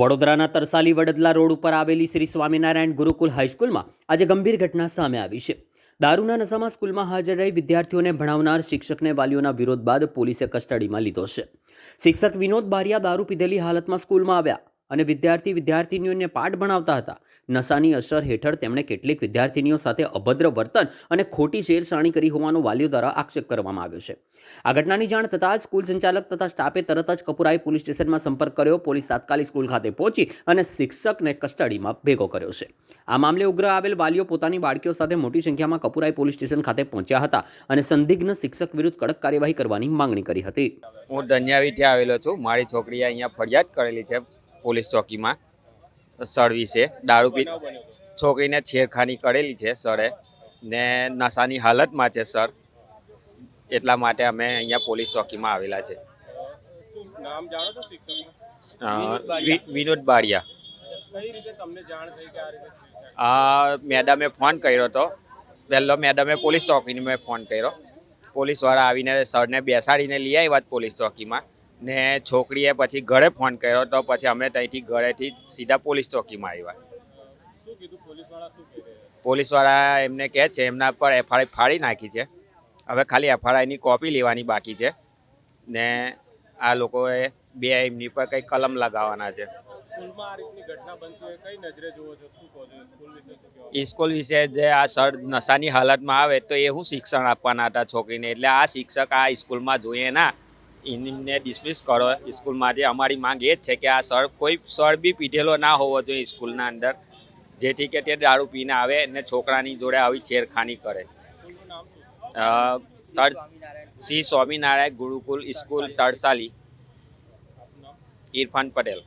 વડોદરાના તરસાલી વડદલા રોડ ઉપર આવેલી શ્રી સ્વામિનારાયણ ગુરુકુલ હાઈસ્કૂલમાં આજે ગંભીર ઘટના સામે આવી છે. દારૂના નશામાં સ્કૂલમાં હાજર રહી વિદ્યાર્થીઓને ભણાવનાર શિક્ષકને વાલીઓના વિરોધ બાદ પોલીસે કસ્ટડીમાં લીધો છે. શિક્ષક વિનોદ બારિયા દારૂ પીધેલી હાલતમાં સ્કૂલમાં આવ્યા. અને વિદ્યાર્થી વિદ્યાર્થીનીઓને પાઠ ભણાવતા હતા. નશાની અસર હેઠળ તેમણે કેટલીક વિદ્યાર્થીનીઓ સાથે અભદ્ર વર્તન અને ખોટી શેરસાણી કરી હોવાનો વાલીઓ દ્વારા આક્ષેપ કરવામાં આવ્યો છે. આ ઘટનાની જાણ થતાં સ્કૂલ સંચાલક તથા સ્ટાફે તરત જ કપુરાઈ પોલીસ સ્ટેશનમાં સંપર્ક કર્યો. પોલીસ તાત્કાલિક સ્કૂલ ખાતે પહોંચી અને શિક્ષકને કસ્ટડીમાં ભેગો કર્યો છે. આ મામલે ઉગ્ર આવેલ વાલીઓ પોતાની બાળકીઓ સાથે મોટી સંખ્યામાં કપુરાઈ પોલીસ સ્ટેશન ખાતે પહોંચ્યા હતા અને સંદિગ્ધ શિક્ષક વિરુદ્ધ કડક કાર્યવાહી કરવાની માંગણી કરી હતી. હું ધન્યાવીથી આવેલો છું. મારી છોકરીએ અહીંયા ફરિયાદ કરેલી છે. પોલીસ ચોકીમાં સર છે. દારૂ પી છોકરીને છેડખાની કરેલી છે સરે. ને નશાની હાલતમાં છે સર. એટલા માટે અમે અહીંયા પોલીસ ચોકીમાં આવેલા છે. વિનોદ બારિયા. મેડમે ફોન કર્યો હતો પહેલો મેડમે પોલીસ ચોકીને મેં ફોન કર્યો. પોલીસવાળા આવીને સરને બેસાડીને લઈ આવ્યા પોલીસ ચોકીમાં. ને છોકરીએ પછી ઘરે ફોન કર્યો તો પછી અમે ત્યાંથી ઘરેથી સીધા પોલીસ ચોકીમાં આવ્યા. પોલીસવાળા એમને કહે છે એમના પર એફઆઈઆર ફાડી નાખી છે. હવે ખાલી એફઆઈઆરની કોપી લેવાની બાકી છે. ને આ લોકોએ બે એમની પર કંઈ કલમ લગાવવાના છે. સ્કૂલ વિશે જે આ સર નશાની હાલતમાં આવે તો એ શું શિક્ષણ આપવાના હતા છોકરીને. એટલે આ શિક્ષક આ સ્કૂલમાં જોઈએ ના. એમને ડિસમિસ કરો. સ્કૂલમાંથી અમારી માંગ એ જ છે કે આ સર કોઈ સર બી પીધેલો ના હોવો જોઈએ સ્કૂલના અંદર. જેથી કે તે દારૂ પીને આવે અને છોકરાની જોડે આવી છેડખાની કરે. શ્રી સ્વામિનારાયણ ગુરુકુલ સ્કૂલ તરસાલી ઇરફાન પટેલ.